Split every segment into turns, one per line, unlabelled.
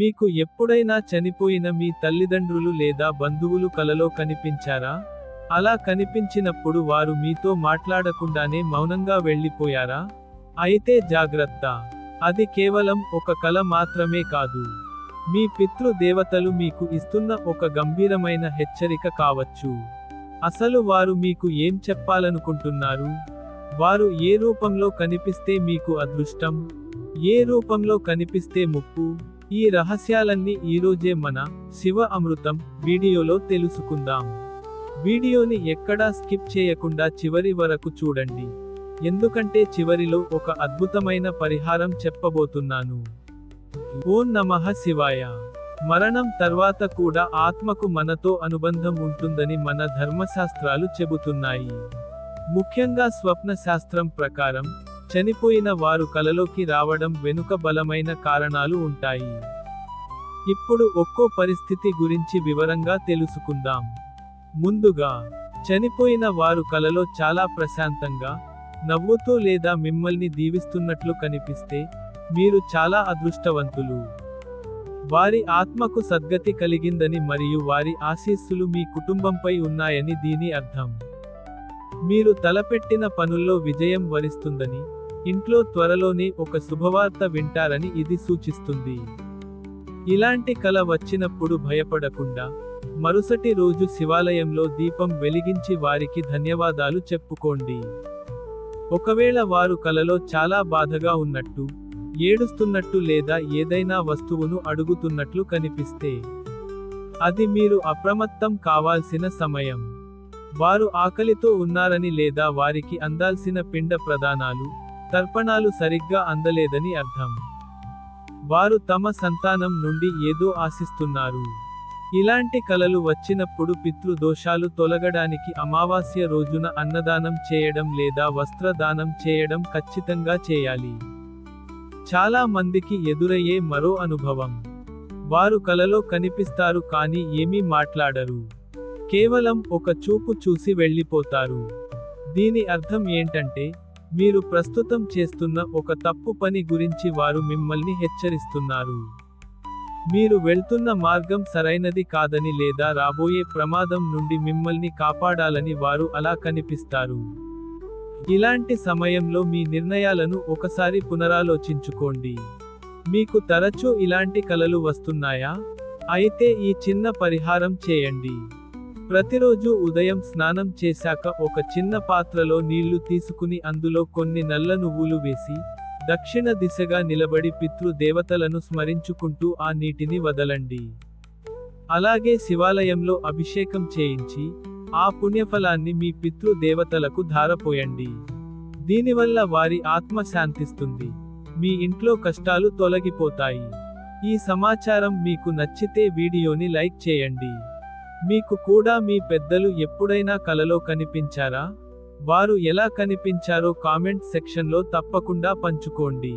మీకు ఎప్పుడైనా చనిపోయిన మీ తల్లిదండ్రులు లేదా బంధువులు కలలో కనిపించారా? అలా కనిపించినప్పుడు వారు మీతో మాట్లాడకుండానే మౌనంగా వెళ్ళిపోయారా? అయితే జాగ్రత్త. అది కేవలం ఒక కల మాత్రమే కాదు. మీ పితృ దేవతలు మీకు ఇస్తున్న ఒక గంభీరమైన హెచ్చరిక కావచ్చు. అసలు వారు మీకు ఏం చెప్పాలనుకుంటున్నారు? వారు ఏ రూపంలో కనిపిస్తే మీకు అదృష్టం? ఏ రూపంలో కనిపిస్తే ముప్పు? ఈ రహస్యాలన్నీ ఈరోజే మన శివ అమృతం వీడియోలో తెలుసుకుందాం. వీడియోని ఎక్కడా స్కిప్ చేయకుండా చివరి వరకు చూడండి. ఎందుకంటే చివరిలో ఒక అద్భుతమైన పరిహారం చెప్పబోతున్నాను. ఓం నమః శివాయ. మరణం తర్వాత కూడా ఆత్మకు మనతో అనుబంధం ఉంటుందని మన ధర్మశాస్త్రాలు చెబుతున్నాయి. ముఖ్యంగా స్వప్న శాస్త్రం ప్రకారం చనిపోయిన వారు కలలోకి రావడం వెనుక బలమైన కారణాలు ఉంటాయి. ఇప్పుడు ఒక్కో పరిస్థితి గురించి వివరంగా తెలుసుకుందాం. ముందుగా చనిపోయిన వారు కలలో చాలా ప్రశాంతంగా నవ్వుతూ లేదా మిమ్మల్ని దీవిస్తున్నట్లు కనిపిస్తే మీరు చాలా అదృష్టవంతులు. వారి ఆత్మకు సద్గతి కలిగిందని మరియు వారి ఆశీస్సులు మీ కుటుంబంపై ఉన్నాయని దీని అర్థం. మీరు తలపెట్టిన పనుల్లో విజయం వరిస్తుందని ఇంట్లో త్వరలోనే ఒక శుభవార్త వింటారని ఇది సూచిస్తుంది. ఇలాంటి కల వచ్చినప్పుడు భయపడకుండా మరుసటి రోజు శివాలయంలో దీపం వెలిగించి వారికి ధన్యవాదాలు చెప్పుకోండి. ఒకవేళ వారు కలలో చాలా బాధగా ఉన్నట్టు ఏడుస్తున్నట్టు లేదా ఏదైనా వస్తువును అడుగుతున్నట్లు కనిపిస్తే అది మీరు అప్రమత్తం కావాల్సిన సమయం. వారు ఆకలితో ఉన్నారని లేదా వారికి అందాల్సిన పిండ ప్రదానాలు తర్పణాలు సరిగ్గా అందలేదని అర్థం. వారు తమ సంతానం నుండి ఏదో ఆశిస్తున్నారు. ఇలాంటి కలలు వచ్చినప్పుడు పితృదోషాలు తొలగడానికి అమావాస్య రోజున అన్నదానం చేయడం లేదా వస్త్రదానం చేయడం ఖచ్చితంగా చేయాలి. చాలా మందికి ఎదురయ్యే మరో అనుభవం. వారు కలలో కనిపిస్తారు కానీ ఏమీ మాట్లాడరు. కేవలం ఒక చూపు చూసి వెళ్ళిపోతారు. దీని అర్థం ఏంటంటే మీరు ప్రస్తుతం చేస్తున్న ఒక తప్పు పని గురించి వారు మిమ్మల్ని హెచ్చరిస్తున్నారు. మీరు వెళ్తున్న మార్గం సరైనది కాదని లేదా రాబోయే ప్రమాదం నుండి మిమ్మల్ని కాపాడాలని వారు అలా కనిపిస్తారు. ఇలాంటి సమయంలో మీ నిర్ణయాలను ఒకసారి పునరాలోచించుకోండి. మీకు తరచూ ఇలాంటి కలలు వస్తున్నాయా? అయితే ఈ చిన్న పరిహారం చేయండి. ప్రతిరోజు ఉదయం స్నానం చేశాక ఒక చిన్న పాత్రలో నీళ్ళు తీసుకుని అందులో కొన్ని నల్ల నువ్వులు వేసి దక్షిణ దిశగా నిలబడి పితృ దేవతలను స్మరించుకుంటూ ఆ నీటిని వదలండి. అలాగే శివాలయంలో అభిషేకం చేయించి ఆ పుణ్యఫలాన్ని మీ పితృ దేవతలకు ధారపోయండి. దీనివల్ల వారి ఆత్మ శాంతిస్తుంది. మీ ఇంట్లో కష్టాలు తొలగిపోతాయి. ఈ సమాచారం మీకు నచ్చితే వీడియోని లైక్ చేయండి. మీకు కూడా మీ పెద్దలు ఎప్పుడైనా కలలో కనిపించారా? వారు ఎలా కనిపించారో కామెంట్ సెక్షన్లో తప్పకుండా పంచుకోండి.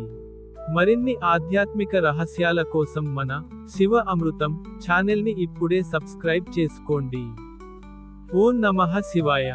మరిన్ని ఆధ్యాత్మిక రహస్యాల కోసం మన శివ అమృతం ఛానల్ని ఇప్పుడే సబ్స్క్రైబ్ చేసుకోండి. ఓం నమః శివాయ.